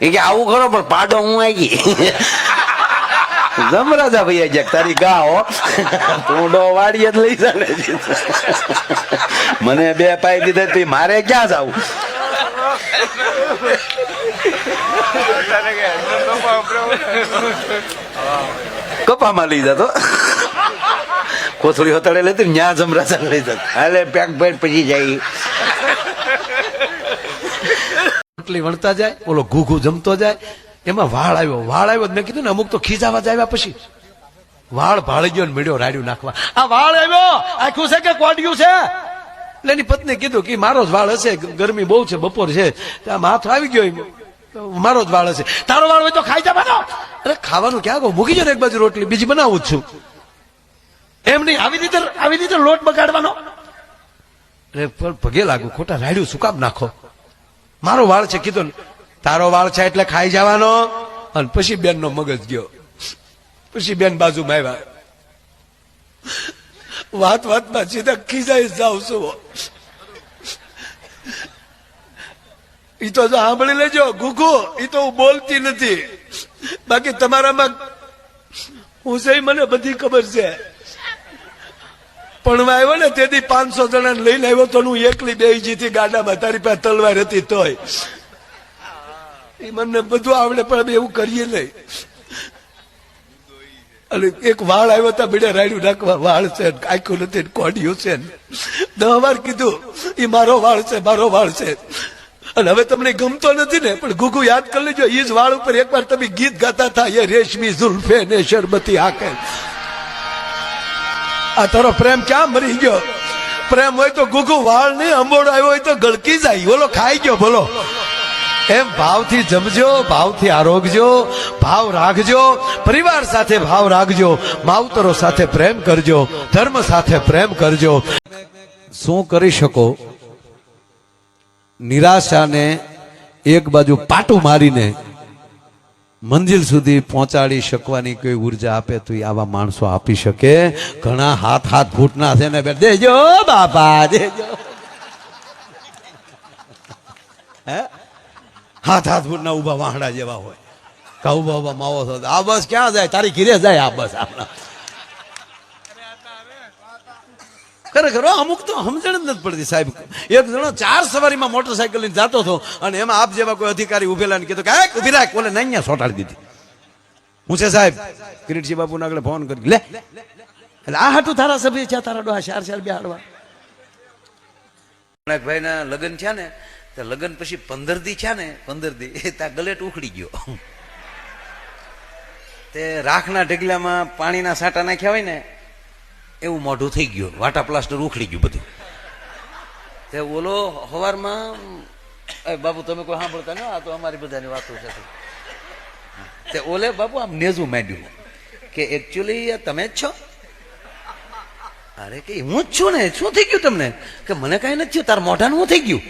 એ કે આવું ખરો પણ પાડો હું આવી જમરાજા ભાઈ જાય તારી ગાઓ તું વાડીએ જ લઈ જાને. મને બે પાઈ દીધા તું મારે ક્યાં જાવું? કપામાં લઈ જતો. કોથળી હોતળે લેતી ન્યા જમરાજા લઈ જતો. હાલે, પેક પેટ પછી જાય રોટલી વણતા જાય, ઓલો ઘૂઘુ જમતો જાય, એમાં વાળ આવ્યો. વાળ આવ્યો મેં કીધું ને, અમુક તો ખીજાવા જ આવ્યા પછી. વાળ ભાળી ગયો ને મીડ્યો રાડ્યું નાખવા. આ વાળ આવ્યો! આખું છે કે કોડ્યું છે? એટલે એની પત્ની કીધું કે મારો જ વાળ હશે ગરમી બહુ છે, બપોર છે. ત્યાં માથો આવી ગયો મારો જ વાળ હશે. તારો વાળ હોય તો ખાઈ જવાનો અરે ખાવાનું ક્યાં કહો? મૂકી જાય એક બાજુ રોટલી, બીજી બનાવું જ છું. એમ નહીં, આવી રીતે આવી રીતે લોટ બગાડવાનો. અરે પગે લાગુ, ખોટા રાડ્યું શું કામ નાખો. મારો વાળ છે, કીધું તારો વાળ છે એટલે ખાઈ જવાનો. અને પછી બેન નો મગજ ગયો. પછી બેન બાજુમાં આવ્યા. વાત વાતમાં સીધા ખીજાઈ જાવ છું ઈ તો સાંભળી લેજો ગુગુ ઈ તો હું બોલતી નથી. બાકી તમારામાં હું છે મને બધી ખબર છે. પણ આવ્યો ને, તેથી પાંચસો જણા લઈને આવ્યો તો હું એકલી બે જીથી ગાડામાં. તારી પાસે તલવાર હતી તોય. એ મને બધું આવડે, પણ એવું કરીએ નહીં. અને એક વાળ આવ્યો હતા બીડે રાડ્યું નાખવા વાળ છે કાંઈકું નથી કોડિયું છે દહ વાર કીધું, એ મારો વાળ છે, મારો વાળ છે. અને હવે તમને ગમતો નથી ને, પણ ગુગુ યાદ કરી લેજો એ જ વાળ ઉપર એકવાર તમે ગીત ગાતા હતા, એ રેશમી ઝુલ્ફે ને શરબતી આકે આ તારો પ્રેમ ક્યાં મરી ગયો? પ્રેમ હોય તો ગુગુ વાળ નહીં અંબોડો આવ્યો હોય તો ગળકી જાય. બોલો ખાઈ ગયો બોલો એમ ભાવથી જમજો, ભાવથી આરોગજો, ભાવ રાખજો, પરિવાર સાથે ભાવ રાખજો, માવતરો સાથે પ્રેમ કરજો, ધર્મ સાથે પ્રેમ કરજો. શું કરી શકો? નિરાશાને એક બાજુ પાટું મારીને મંજિલ સુધી પહોંચાડી શકવાની કોઈ ઊર્જા આપે તો આવા માણસો આપી શકે. ઘણા હાથ હાથ ઘૂંટના છે ને દેજો બાપા, દેજો. હે? હાથ હાથ ઘૂંટના ઊભા વાહડા જેવા હોય. કા ઊભા ઊભા માવો થતો આ બસ ક્યાં જાય? તારી ઘીરે જાય આ બસ આપણા. ખરેખર અમુક તો સમજણ નથી પડતી સાહેબ. એક જણો ચાર સવારીમાં મોટરસાયકલ લઈને જતો હતો અને એમાં આપ જેવા કોઈ અધિકારી ઉભેલા ને કીધું કે "એ, ઊભી રાખ. ઓલે નહીં સોટાડી દીધી. હું છે સાહેબ કિરીટજી બાપુ આગળ ફોન કરી. લે. એટલે આ હાટું ધારાસભ્ય છે તારા ડોહા ચાર ચાર બેહાડવા ભાઈ ના લગ્ન છે ને તો લગ્ન પછી પંદર દી છે ને પંદર દી એ ત્યાં ગલેટ ઉખડી ગયો. તે રાખના ઢગલામાં પાણીના સાટા નાખ્યા હોય ને એવું મોઢું થઈ ગયું. વાટા પ્લાસ્ટર ઉખડી ગયું બધું. તે ઓલો હવારમાં બાબુ, તમે કોઈ સાંભળતા ન આ તો અમારી બધાની વાતો છે તે. ઓલે, બાબુ, આમ નેજું માંડ્યું કે એકચ્યુઅલી તમે જ છો? અરે, કે હું જ છું ને? શું થઈ ગયું તમને? કે મને કઈ નથી થયું. તાર મોઢાનું શું થઈ ગયું?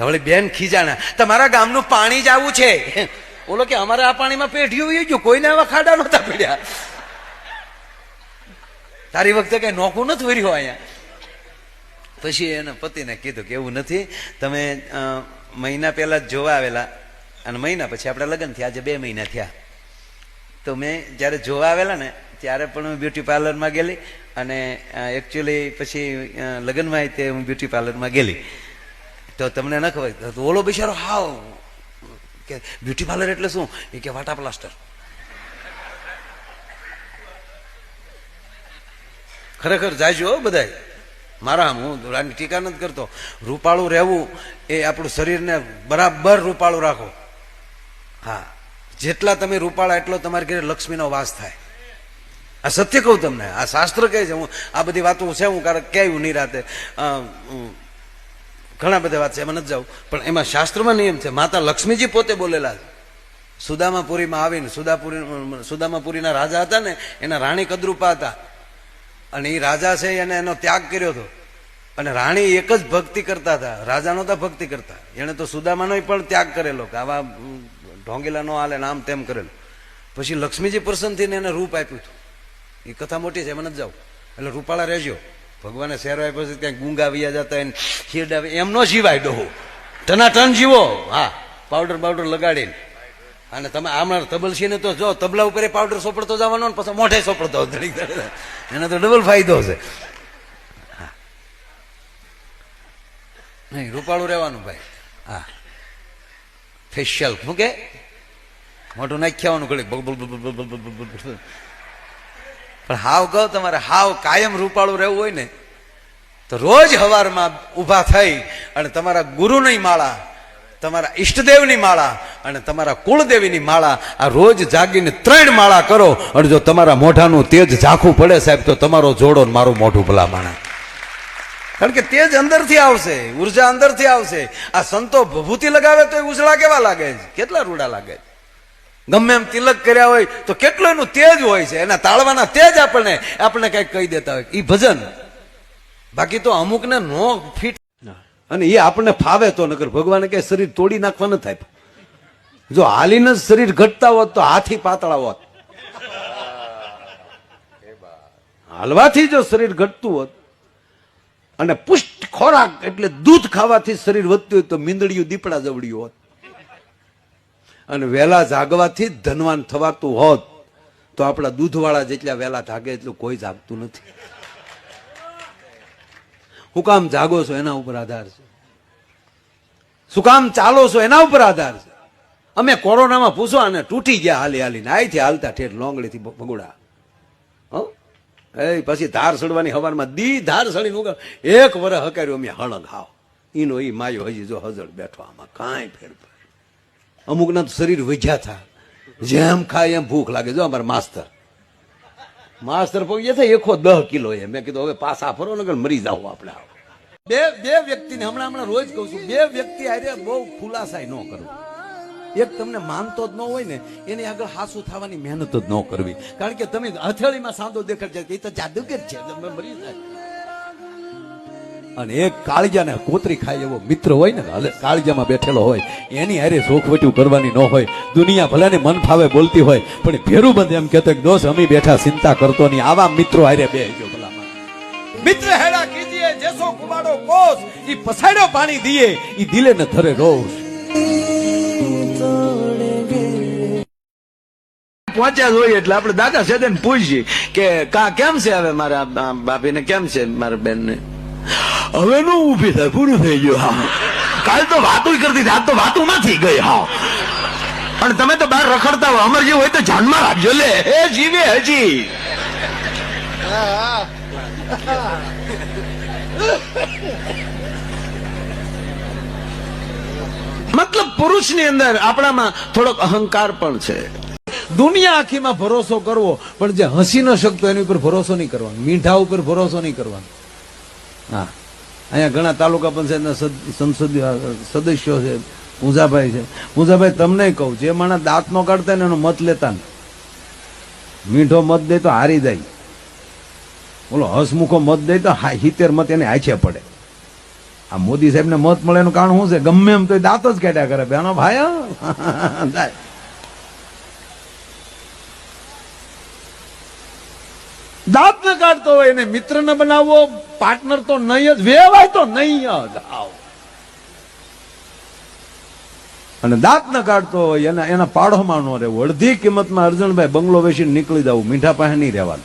વળી બેન ખીજાણા, તમારા ગામનું પાણી જ આવું છે. ઓલો કે, અમારે આ પાણીમાં પેઢીઓ ગયું. કોઈને આવા ખાડા નહોતા પડ્યા. તારી વખતે કઈ નોખું નથી વર્યું અહીંયા? પછી એના પતિને કીધું કે એવું નથી, તમે મહિના પહેલા જ જોવા આવેલા અને મહિના પછી આપણે લગ્ન થયા, આજે બે મહિના થયા. તો મેં જ્યારે જોવા આવેલા ને, ત્યારે પણ હું બ્યુટી પાર્લરમાં ગયેલી અને એકચ્યુઅલી પછી લગ્નમાં તે હું બ્યુટી પાર્લરમાં ગયેલી. તો તમને ન ખબર ઓલો બિચારો હાવ કે બ્યુટી પાર્લર એટલે શું? એ કે વાટા પ્લાસ્ટર ખરેખર જાયજો હો બધાય. મારા હું આની ટીકા નથી કરતો. રૂપાળું રહેવું એ આપણું શરીરને બરાબર રૂપાળું રાખો. હા, જેટલા તમે રૂપાળા એટલો તમારી ઘરે લક્ષ્મીનો વાસ થાય. આ સત્ય કહું તમને, આ શાસ્ત્ર કહે છે, હું આ બધી વાતો છે, હું કારણ ક્યાંય નહીં રાતે ઘણા બધા વાત છે, એમાં નથી જાઉં. પણ એમાં શાસ્ત્રમાં નિયમ છે, માતા લક્ષ્મીજી પોતે બોલેલા સુદામાપુરીમાં આવીને, સુદાપુરી, સુદામાપુરીના રાજા હતા ને, એના રાણી કદરૂપા હતા. અને એ રાજા છે એને એનો ત્યાગ કર્યો હતો. અને રાણી એક જ ભક્તિ કરતા હતા. રાજા નહોતા ભક્તિ કરતા. એને તો સુદામાનો પણ ત્યાગ કરેલો કે આવા ઢોંગીલા નો હાલે નામ તેમ કરેલું. પછી લક્ષ્મીજી પ્રસન્ન થઈને એને રૂપ આપ્યું હતું. એ કથા મોટી છે એમાં નથી જાઉં એટલે રૂપાળા રહેજો. ભગવાને શેરો આપ્યો છે ક્યાંક ગુંગા વિયા જતા એને ખીરડા વિયા- એમ નો જીવાય ડોહો. ટના ટન જીવો. હા પાવડર બાવડર લગાડીને. અને તમે હમણાં તબલ ને તો જો તબલા ઉપર પાવડર સોપડતો જવાનો ને પછી મોઢે સોપડતો ધડીક એનો તો ડબલ ફાયદો છે. નહીં, રૂપાળું રહેવાનું ભાઈ. હા. ફેશિયલ શું કે? મોઢું નાખ્યાવાનું ઘડીક. પણ હાવ કહો, તમારે હાવ કાયમ રૂપાળું રહેવું હોય ને, તો રોજ હવારમાં ઊભા થઈ અને તમારા ગુરુ નહીં માળા તમારા ઈષ્ટદેવની માળા અને તમારા કુળદેવીની માળા આ રોજ જાગીને ત્રણ માળા કરો અને જો તમારા મોઢાનું તેજ ઝાંખું પડે સાહેબ, તો તમારો જોડો મારું મોઢું ભલા માણે કારણ કે તેજ અંદરથી આવશે, ઊર્જા અંદરથી આવશે. આ સંતો ભભૂતિ લગાવે તો એ ઉજળા કેવા લાગે છે? કેટલા રૂડા લાગે છે? ગમે એમ તિલક કર્યા હોય તો કેટલું એનું તેજ હોય છે? એના તાળવાના તેજ આપણને આપણને કંઈક કહી દેતા હોય. એ ભજન. બાકી તો અમુકને નો ફિટ અને એ આપણને ફાવે તો, નકર ભગવાને કે શરીર તોડી નાખવા ન થાય જો હાલીને જ શરીર ઘટતા હોત તો હાથી પાતળા હોત. હાલવાથી જો શરીર ઘટતું હોત, અને પુષ્ટ ખોરાક એટલે દૂધ ખાવાથી શરીર વધતું હોય તો મીંદડિયું દીપડા જવડ્યું હોત. અને વહેલા જાગવાથી ધનવાન થવાતું હોત, તો આપણા દૂધવાળા જેટલા વહેલા જાગે એટલું કોઈ જાગતું નથી. હું કામ જાગો છો એના ઉપર આધાર છે. શું કામ ચાલો છો એના ઉપર આધાર છે. અમે કોરોનામાં પૂછો અને તૂટી ગયા હાલી હાલીને. આઈથી હાલતા ઠેઠ લોંગળીથી ભગુડા હો? એ પછી ધાર સડવાની હવારમાં દી ધાર સડીને ઉગા. એક વરસ હકાર્યું, અમે હળંગ હાવ. એનો એ માયો હજી જો હજળ બેઠો, આમાં કાંઈ ફેર પડે. અમુકના શરીર વિજ્યા થા. જેમ ખાય એમ ભૂખ લાગે. જો અમારા માસ્તર માસ્તર પહોંચી થાય એકો દહ કિલો એ મેં કીધું, હવે પાછા ફરો ને મરી જાવ આપણે બે બે વ્યક્તિને હમણાં હમણાં રોજ કહું છું, બે વ્યક્તિ આરે બહુ ખુલાસાય ન કરવું. એક તમને માનતો જ ન હોય ને, એની આગળ હાસુ થવાની મહેનત જ ન કરવી. કારણ કે તમે હથેળીમાં સાંધો દેખાડ જાય એ તો જાદુગર છે મરી જાય. અને એક કાળજાને કોતરી ખાય એવો મિત્ર હોય ને હાલે કાળજામાં બેઠેલો હોય, એની હારે શોખવટ્યું કરવાની ન હોય, દુનિયા ભલે મન ફાવે બોલતી હોય, પણ ભેરું બંધ એમ કહેતો કે દોસ્ત, અમે બેઠા ચિંતા કરતો નહીં, આવા મિત્રો હારે બે જો ભલામાં મિત્ર હેડા કીજીએ, જેસો કુમાડો કોસ, ઈ પસાડ્યો પાણી દીએ, ઈ દિલે ને ધરે રોષ. પહોંચ્યા જ હોય એટલે આપણે દાદા છે ને પૂછીએ કે કા કેમ છે હવે મારા બાપીને, કેમ છે મારા બેન ને હવે નું ઊભી થાય પૂરું થઈ ગયું, હા. કાલ તો વાતું કરતી હતી, આજ તો વાતું નથી ગઈ, હા. પણ તમે તો બહાર રખડતા હોય, અમર જેવું હોય તો જાનમાં રાખજો, લે. એ જીવે હજી. મતલબ પુરુષની અંદર આપણામાં થોડોક અહંકાર પણ છે. દુનિયા આખીમાં ભરોસો કરવો, પણ જે હસી ન શકતો એની ઉપર ભરોસો નહીં કરવાનો મીઠા ઉપર ભરોસો નહીં કરવાનો. હા. અહીંયા ઘણા તાલુકા પંચાયતના સદ- સંસદીય, સદસ્યો છે, પૂજાભાઈ છે. પૂજાભાઈ, તમને કહું જે માણસ દાંત નો કાઢતા ને એનો મત લેતા ને. મીઠો મત દે તો હારી જાય. બોલો હસમુખો મત દે તો હિતેર મત એને હાચે પડે. આ મોદી સાહેબને મત મળે એનું કારણ શું છે? ગમે એમ તો દાંત જ કાઢ્યા કરે. બેનો ભાઈ દાંત ન કાઢતો હોય એને મિત્ર ન બનાવવો પાર્ટનર તો નહીં જ, વેવાય તો નહીં જ. આવ. અને દાંત ન કાઢતો હોય એના એના પાડોમાં ન રહેવું. અડધી કિંમતમાં અર્જણભાઈ બંગલો વેચીને નીકળી જવું. મીઠા પાસે નહીં રહેવાનું.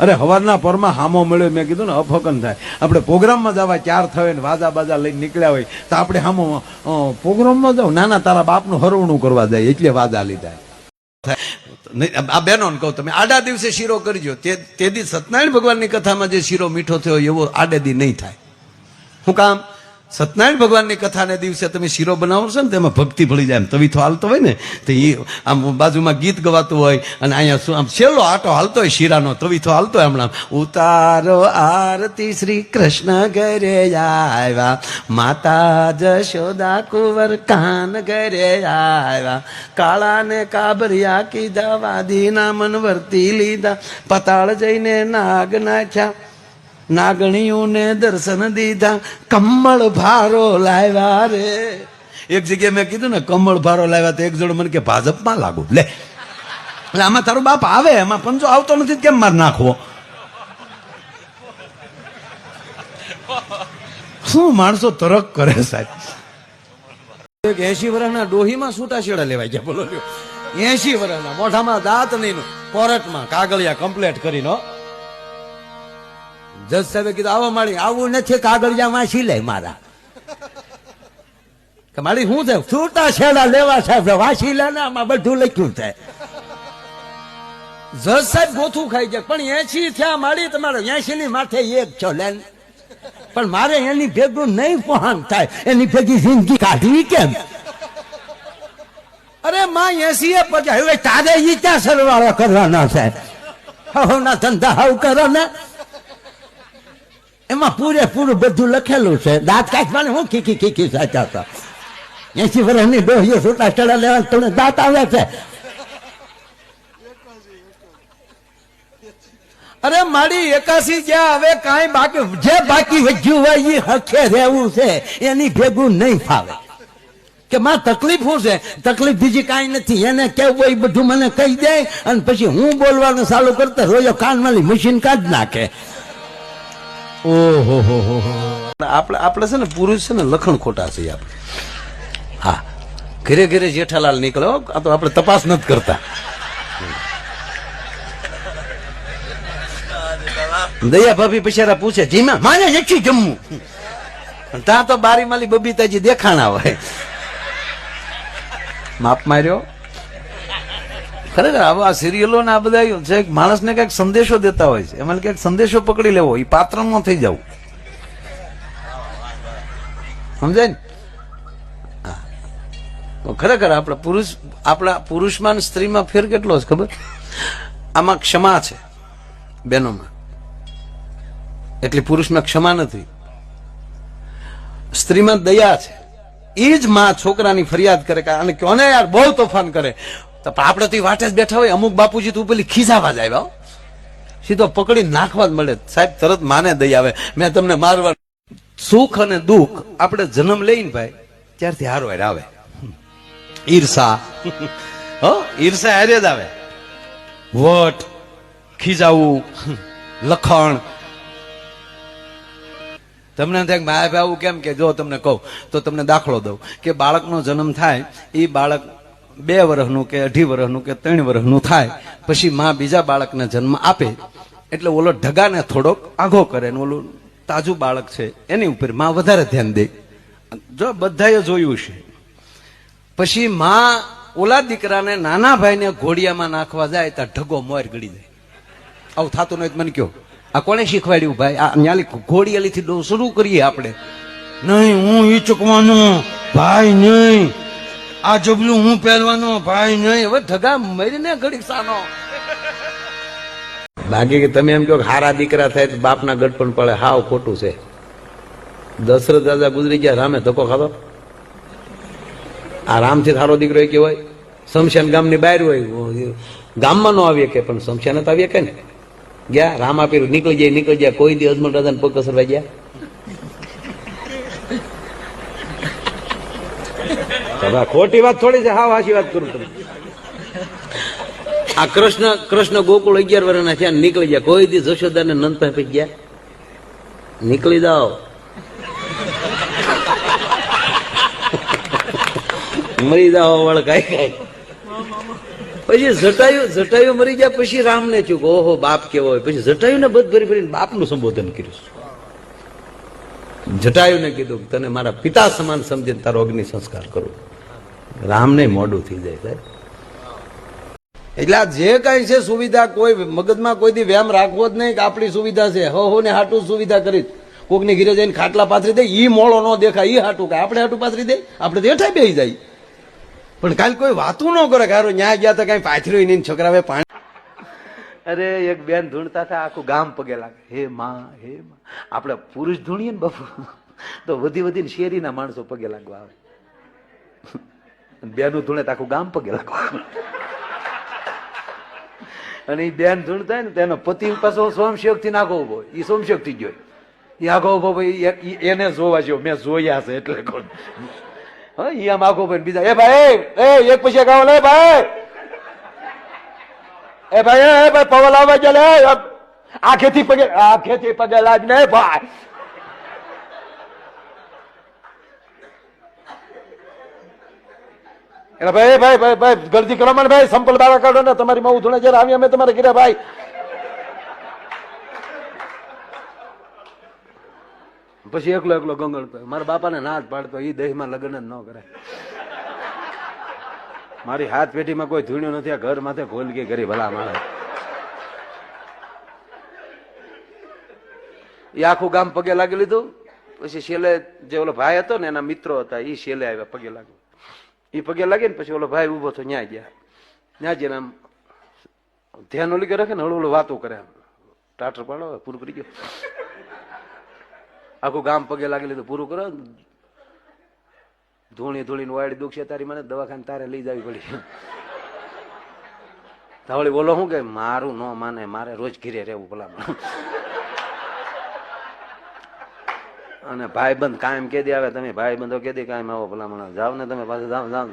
અરે, હવારના પરમાં હામો મળ્યો, મેં કીધું ને અફકન થાય. આપણે પ્રોગ્રામમાં જવા ચાર થવે ને વાજા બાજા લઈને નીકળ્યા હોય, તો આપણે હામો પ્રોગ્રામમાં જાવ નાના તારા બાપનું હરવણું કરવા જાય, એટલે વાજા લીધા. આ બહેનો કહું તમે, આડા દિવસે શીરો કરજો. તે તે દી સત્યનારાયણ ભગવાનની કથામાં જે શીરો મીઠો થયો, એવો આડે દી નહીં થાય. શું કામ સત્યનારાયણ ભગવાનની કથાને દિવસે તમે શીરો બનાવો છો ને તેમાં ભક્તિ ભળી જાય. એમ તવીથો હાલતો હોય ને, તો એ આમ બાજુમાં ગીત ગવાતું હોય અને અહીંયા શું આમ છેલ્લો આટો હાલતો હોય શીરાનો તવીથો હાલતો હોય હમણાં. ઉતારો આરતી શ્રી કૃષ્ણ ઘરે આવ્યા. માતા જશોદા કુંવર કાન ઘરે આવ્યા. કાળાને કાબરિયા કીધા, વાદીના મનવર્તી લીધા. પતાળ જઈને નાગ નાખ્યા. નાગણીઓને દર્શન દીધા. કમળ ભારો લાવ્યા રે. એક જગ્યાએ મેં કીધું ને કમળ ભારો લાવ્યા તો એક જોડે મને કે, ભાજપમાં લાગુ. લે. એટલે આમાં તારો બાપ આવે એમાં પંચો આવતો નથી કેમ માર નાખવો? શું માણસો તરક કરે સાહેબ? એક એસી વર્ષના ડોહીમાં છૂટાછેડા લેવાય ગયા, બોલો એસી વર્ષના મોઢામાં દાંત નહીં કોરટમાં કાગળિયા કમ્પ્લેટ કરીને. જજ સાહેબે કીધું, આવો માળી, આવું નથી કાગળિયામાં સિલાય મારા. કે માળી, શું છે સુરતા છેડા લેવા સાહેબ વાંચી લે ને, આમાં બધું લખ્યું છે. જજ સાહેબ ગોથું ખાઈ જાય પણ એસી થયા માળી, તમારે એસી ની માથે એક છો લેન પણ મારે એની ભેગું નહીં પહોંચ થાય, એની ભેગી જિંદગી કાઢવી કેમ? અરે, માં એસી પછી હવે તારે ઈ ક્યાં સરવાળો કરવાનો છે? હવના ધંધા હવ કરો ને. એમાં પૂરેપૂરું બધું લખેલું છે. દાંત કાઢવાને હું કીકી કીકી સાચા હતા. એસી વર્ષની ડોહીઓ છૂટા ચડા લેવા તમને દાંત આવે છે. અરે મારી એકાસી જ્યાં હવે કાંઈ બાકી, જે બાકી વધ્યું હોય એ હખે રહેવું છે. એની ભેગું નહીં ફાવે. કે માં તકલીફ શું છે? તકલીફ બીજી કાંઈ નથી. એને કેવું હોય બધું મને કહી દે અને પછી હું બોલવાનું ચાલુ કરતા રોજો કાનવાળી મશીન કાઢ નાખે. ઓહો, હો હો આપણે આપણે છે ને પુરુષ છે ને લખણ ખોટા છે આપણે. હા. ઘરે ઘરે જેઠાલાલ નીકળો આ તો આપણે તપાસ નથી કરતા. દયા ભાભી બિચારા પૂછે જીમા માને નથી જમવું? ત્યાં તો બારી માલી બબીતાજી દેખાણા હોય. માપ માર્યો? ખરેખર આ સિરિયલો ને આ બધા છે માણસને કંઈક સંદેશો દેતા હોય છે. એમાં કંઈક સંદેશો પકડી લેવો એ પાત્ર ન થઈ જવું સમજાય ને? ખરેખર આપણે પુરુષ, આપણા પુરુષમાં સ્ત્રીમાં ફેર કેટલો છે ખબર? આમાં ક્ષમા છે બેનોમાં એટલી પુરુષમાં ક્ષમા નથી. સ્ત્રીમાં દયા છે. એ જ માં છોકરાની ફરિયાદ કરે કે આને કોને યાર બહુ તોફાન કરે? તો પણ આપણે તો વાટે જ બેઠા હોય, અમુક બાપુજી તું પેલી ખીજાવા જ આવ્યા. સીધો પકડી નાખવા જ મળે. સાહેબ, તરત માને દઈ આવે. મેં તમને મારવા સુખ અને દુઃખ આપણે જન્મ લઈને ભાઈ, ત્યારથી હારો હાર આવે. ઈર્ષા. હો, ઈર્ષા હારે જ આવે. વટ, ખીજાવું, લખણ. તમને થાય ભાઈ આવું કેમ કે જો તમને કહું, તો તમને દાખલો દઉં કે બાળકનો જન્મ થાય એ બાળક બે વર્ષનું કે અઢી વર્ષનું કે ત્રણ વર્ષનું થાય, પછી માં બીજા બાળકને જન્મ આપે, એટલે ઓલો ઢગાને થોડોક આઘો કરે ને ઓલું તાજું બાળક છે, એની ઉપરમાં વધારે ધ્યાન દે. જો બધાએ જોયું છે. પછી માં ઓલા દીકરાને નાના ભાઈને ઘોડિયામાં નાખવા જાય ત્યાં ઢગો મોર ગળી જાય. આવું થતું નહીં મને કયો આ કોણે શીખવાડ્યું ભાઈ? આ ન્યાલી ઘોડિયાલીથી શરૂ કરીએ આપણે. નહીં, હું ઈ ચૂકવાનું. ભાઈ, નહીં. આ જબલું હું પહેરવાનો, ભાઈ નહીં. હવે ધગા મરીને ઘડીક સાનો. બાકી કે તમે એમ કહો હારા દીકરા થાય તો બાપના ગઢપણ પડે. હાવ ખોટું છે. દશરથ દાદા ગુજરી ગયા, રામે ધક્કો ખાધો? આ રામથી થારો દીકરો એ કહેવાય. શમશાન ગામની બહાર હોય. ગામમાં ન આવીએ કે, પણ શમશાન આવીએ કે ને? ગયા, રામ આપી, નીકળી જાય નીકળી જાય. કોઈ દી અજમલ દાદા પગ કસરવા ગયા? આ ખોટી વાત થોડી છે હા હાચી વાત કરું તમે આ કૃષ્ણ કૃષ્ણ ગોકુળ અગિયાર વર્ષના થયા નીકળી ગયા. કોઈ દી જશોદા ને નંદ પાસે ગયા? નીકળી જાઓ. મરી જાઓ વળ કાંઈ કાંઈ. પછી જટાયું જટાયું મરી ગયા, પછી રામને ચૂક ઓહો, બાપ કેવો હોય. પછી જટાયુને બધ ભરી ભરીને બાપનું સંબોધન કર્યું જટાયુને કીધું તને મારા પિતા સમાન સમજીને તારો અગ્નિ સંસ્કાર કરું. રામને મોડું થઈ જાય સાહેબ. એટલે આ જે કઈ છે સુવિધા કોઈ મગજમાં કોઈ દી વ્યાયામ રાખવો જ નહીં કે આપણી સુવિધા છે. હો હો ને હાટું સુવિધા કરી. કોકની ઘીરે જઈને ખાટલા પાથરી દે ઈ મોળો ન દેખાય ઈ હાટું કે આપણે હાટું પાથરી દે આપણે તો હેઠાઈ બેસી જાય. પણ કાલ કોઈ વાતું ન કરે કે ન્યાય ગયા તો કઈ પાથર્યું નહીં છોકરાએ પાણી. અરે એક બેન ધૂણતા હતા આખું ગામ પગે લાગે. હે માં હે માં. આપણે પુરુષ ધૂણીએ ને બાપુ. તો વધી વધીને શેરીના માણસો પગે લાગવા આવે. બેનું ધૂણે આખું ગામ પગે લાગવા અને એ બેન ધૂણ થાય ને તેનો પતિ પાછો સોમશેકથી નાખો ઊભો એ સોમશેકથી ગયો એ આખો ઊભો ભાઈ એને જોવા જેવો, મેં જોયા છે એટલે કોણ? હા એ આમ આખો ભાઈ બીજા, એ ભાઈ, એ, એક પછી એક આવો લે ભાઈ. એ ભાઈ એ ભાઈ પવન આવવા ગયા લે આખેથી પગે આખેથી પગે લાજ ને ભાઈ. એટલે ભાઈ ભાઈ ભાઈ ભાઈ ગળતી કરો મને ભાઈ, સંપલ બાળા કાઢો ને, તમારી માં ઉધણે જયારે આવી અમે તમારે ઘરે, ભાઈ. પછી એકલો એકલો ગંગળતો, મારા બાપાને ના જ પાડતો એ દેહમાં લગ્ન જ ન કરે. મારી હાથ પેઢીમાં કોઈ ધૂણ્યું નથી, આ ઘર માથે ખોલકી ગરી ભલા માણસ. એ આખું ગામ પગે લાગી લીધું. પછી શેલે જે ઓલો ભાઈ હતો ને, એના મિત્રો હતા એ શેલે આવ્યા પગે લાગ્યું એ પગે લાગે ને પછી ઓલો ભાઈ ઊભો થયો ન્યા ગયા. ન્યા જઈને આમ ધ્યાન ઓલી કે રાખે ને હળવું વાતો કરે આમ. ટાટર પાડો, પૂરું કરી ગયો આખું ગામ પગે લાગી લીધું પૂરું કરો. ધૂણી ધૂણી વાડી દુખશે તારી મને, દવાખાને તારે લઈ જવી પડી. ધવળી બોલો શું કે, મારું ન માને, મારે રોજ ઘીરે રહેવું ભલા અને ભાઈબંધ કાયમ કે આવે તમે ભાઈબંધો કે દે કાયમ આવો ભલા મને જાઓ ને તમે પાછું, જાઓ જાઓ.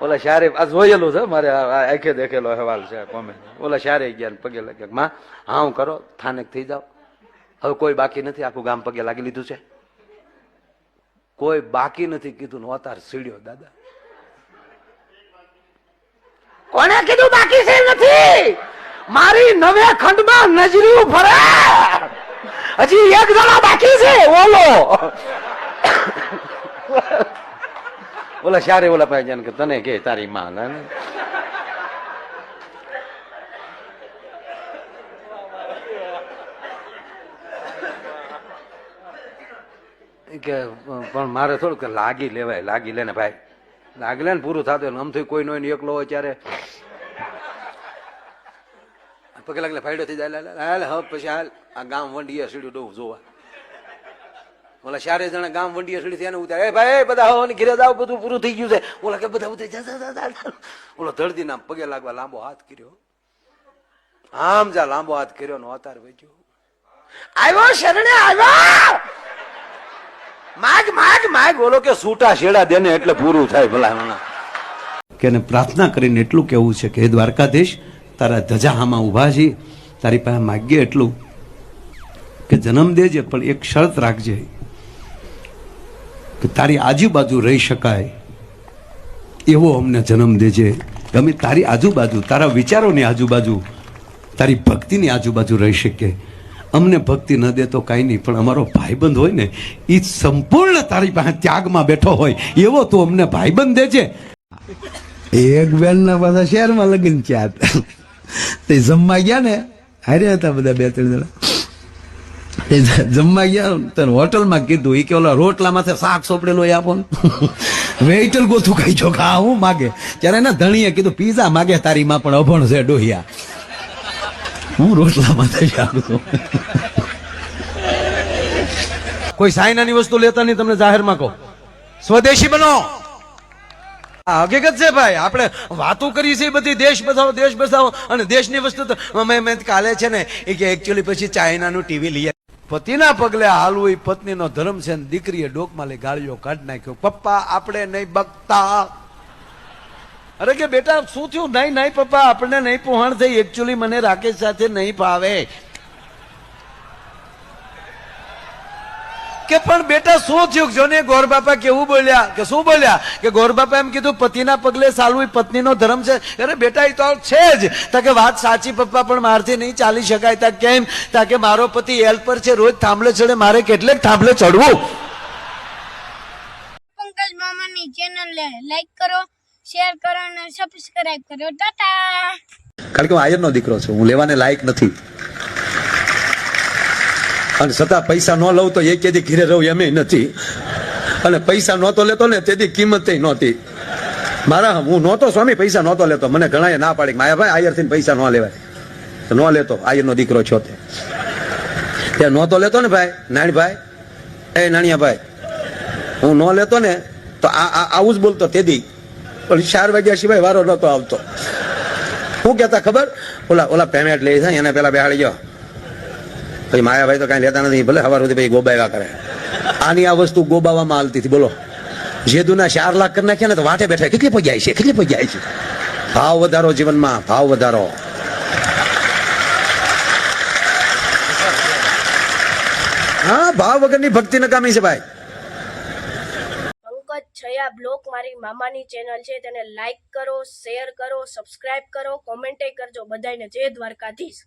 ઓલા શારે આ જોયેલું છે, મારે આંખે દેખેલો અહેવાલ છે કોમે. ઓલા શારે ગયા પગે લાગ્યા માં, હા, હું કરો, થાનેક થઈ જાઓ. હવે કોઈ બાકી નથી, આખું ગામ પગે લાગી લીધું છે. કોઈ બાકી નથી કીધું ને અતાર સીડ્યો, દાદા. કોને કીધું બાકી છે નથી? નવે ખંડમાં નજરી ફરે હજી એક જણા બાકી છે, ઓલો. ઓલા શારે ઓલા ભાઈ કે તને કે તારી માં કે, પણ મારે થોડું કે લાગી લેવાય, લાગી લે ને ભાઈ. લાગી લે ને પૂરું થતું આમથી કોઈ નો એકલો હોય ત્યારે પગે લાગલે ફાયડો થઈ જાય. હાલ હવે પછી હાલ આ ગામ વંડીએ સીડ્યું ડોવું જોવા. ઓલા ચારે જણા ગામ વંડીએ સીડી થયા ઉતારે ભાઈ બધા હો ઘેરે જાવ બધું પૂરું થઈ ગયું છે. ઓલા કે, બધા ઉતરી. ઓલો ધરતી નામ પગે લાગવા લાંબો હાથ કર્યો. આમ જા લાંબો હાથ કર્યો નો અતાર વેચ્યો આવ્યો, શરણે, આવ્યો! માગ માગ માગ. બોલો કે, સૂટા શેડા દેને એટલે પૂરું થાય ભલા કે પ્રાર્થના કરીને એટલું કેવું છે કે દ્વારકાધીશ તારા ધજા હામાં ઊભા છે તારી પાસે માગીએ એટલું કે જન્મ દેજે, પણ એક શરત રાખજે કે તારી આજુબાજુ રહી શકાય. એવો અમને જન્મ દેજે. અમે તારી આજુબાજુ, તારા વિચારોની આજુબાજુ, તારી ભક્તિની આજુબાજુ રહી શકીએ અમને ભક્તિ ન દે તો કાંઈ નહીં, પણ અમારો ભાઈબંધ હોય ને એ સંપૂર્ણ તારી પાસે ત્યાગમાં બેઠો હોય. એવો તું અમને ભાઈબંધ દેજે. એક બેન ના પાછા શહેરમાં લગીન હતા. તે જમવા ગયા ને, હારે હતા બધા બે ત્રણ જણા. જમવા ગયા, તને હોટલમાં કીધું એ કે ઓલા રોટલા માથે શાક સોપડેલો એ આપો વેઇટર ગોથું ખાઈ છો કે હું માગે. ત્યારે એના ધણીએ કીધું, પીઝા માગે તારી માં, પણ અભણ છે ડોહિયા. હું રોટલા માથે છું. કોઈ સાયનાની વસ્તુ લેતા નહીં, તમને જાહેરમાં કહો. સ્વદેશી બનો. આ હકીકત છે ભાઈ? આપણે વાતો કરી છે બધી, દેશ બસાવો દેશ બસાવો અને દેશની વસ્તુ તો મેં કાલે છે ને, એ કે એકચ્યુઅલી પછી ચાઇનાનું ટીવી લઈએ પતિના પગલે હાલવું એ પત્નીનો ધર્મ છે ને, દીકરીએ ડોકમાં લઈ ગાળીઓ કાઢ નાખ્યો. પપ્પા, આપણે નહીં બકતા અરે કે બેટા, શું થયું? નહીં નહીં પપ્પા આપણે નહીં પહોંચ થઈ. એકચ્યુઅલી મને રાકેશ સાથે નહીં ફાવે કે પણ બેટા શું થયું? જોને ગોર બાપા કેવું બોલ્યા? કે શું બોલ્યા? કે ગોર બાપા એમ કીધું પતિના પગલે સાલું પત્નીનો ધર્મ છે. અરે બેટા એ તો છે જ. તા કે વાત સાચી પપ્પા પણ મારથી નહીં ચાલી શકાય. તા કેમ? તા કે મારો પતિ એલ પર છે રોજ થાંભલે ચડે મારે કેટલેક થાંભલે ચડવું. પંકજ મામાની ચેનલને લાઈક કરો શેર કરો અને સબસ્ક્રાઇબ કરો. ટાટા! કારણ કે હું આયરનો દીકરો છું. હું લેવાને લાયક નથી. અને છતાં પૈસા ન લઉં તો એ કેદી ઘીરે રહું એમ નથી. અને પૈસા નહોતો લેતો ને તેથી કિંમત નહોતી. મારા હું નહોતો સ્વામી, પૈસા નહોતો લેતો. મને ઘણા ના પાડી માયાભાઈ આયરથી પૈસા ન લેવાય. ન લેતો. આયરનો દીકરો છો તે. ત્યાં નહોતો લેતો ને ભાઈ નાણીભાઈ એ નાણિયાભાઈ હું ન લેતો ને તો આ- આવું જ બોલતો તેથી પણ ચાર વાગ્યા સિવાય વારો નહોતો આવતો. શું કહેતા ખબર? ઓલા ઓલા પેમેન્ટ લઈ જાય, એને પેલા બેહાડી ગયો પછી માયાભાઈ તો કાંઈ લેતા નથી, ભલે સવાર સુધી પછી ગોબાવ્યા કરે. આની આ વસ્તુ ગોબાવામાં હાલતી હતી, બોલો. જેદુના ચાર લાખ કરી નાખ્યા ને તો વાટે બેઠા, કેટલી પગ્યાય છે, કેટલી પગ્યાય છે? ભાવ વધારો જીવનમાં, ભાવ વધારો. હા, ભાવ વગરની ભક્તિ નકામી છે ભાઈ. છયા બ્લોક મારી મામાની ચેનલ છે, તેને લાઈક કરો, શેર કરો, સબસ્ક્રાઇબ કરો, કોમેન્ટે કરજો બધાને જય દ્વારકાધીશ.